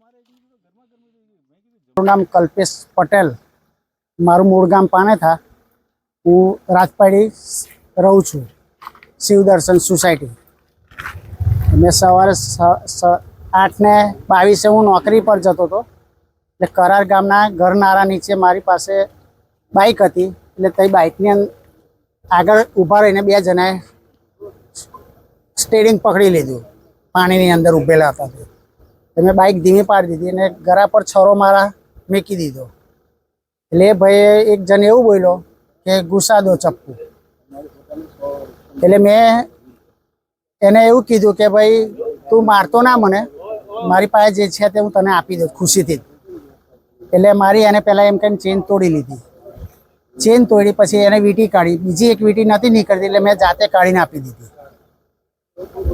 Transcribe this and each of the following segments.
મારે નામ કલ્પેશ પટેલ. મારું મૂળ ગામ પાનેથા. હું રાજપાડી રહું છું. શિવ દર્શન સોસાયટી. મેં સવારે આઠ ને બાવીસે હું નોકરી પર જતો હતો. એટલે કરાર ગામના ઘરનારા નીચે મારી પાસે બાઇક હતી. એટલે તે બાઇકની આગળ ઊભા રહીને બે જણાએ સ્ટેરિંગ પકડી લીધું. પાણીની અંદર ઊભેલા હતા તે. મેં બાઇક ધીમી પાડી દીધી અને ગરા પર છરો મારા મૂકી દીધો. એટલે ભાઈએ એક જણ એવું બોલ્યો કે ગુસ્સા દો ચપ્પુ. એટલે મેં એને એવું કીધું કે ભાઈ તું મારતો ના મને. મારી પાસે જે છે તે હું તને આપી દઉં ખુશીથી જ. એટલે મારી એને પહેલાં એમ કહીને ચેન તોડી લીધી. ચેન તોડી પછી એને વીંટી કાઢી. બીજી એક વીંટી નથી નીકળતી એટલે મેં જાતે કાઢીને આપી દીધી.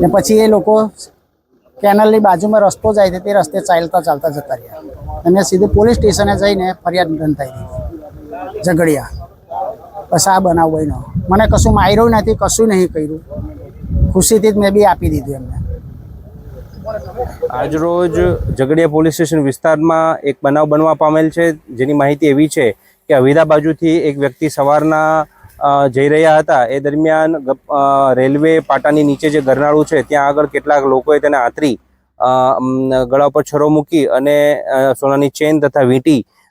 ને પછી એ લોકો કેનલની બાજુમાં રસ્તો જાય છે, તે રસ્તે ચાલતા ચાલતા જતા રહ્યા. અને સીધું પોલીસ સ્ટેશને જઈને ફરિયાદ નોંધાઈ દીધી. ઝઘડિયા. બસ આ બનાવ બન્યો. મને કશું માર્યું નથી, કશું નહીં કર્યું. ખુશીથી જ મેં બી આપી દીધું એમને. આજરોજ ઝઘડિયા પોલીસ સ્ટેશન વિસ્તારમાં એક બનાવ બનવા પામેલ છે. જેની માહિતી એવી છે કે અવિધા બાજુથી એક વ્યક્તિ સવારના જઈ રહ્યા હતા. એ દરમિયાન રેલવે પાટાની નીચે જે ગરનાળું છે, ત્યાં આગળ કેટલાક લોકોએ તેને આતરી ગળા પર છરો મૂકી અને સોનાની ચેન તથા વીંટી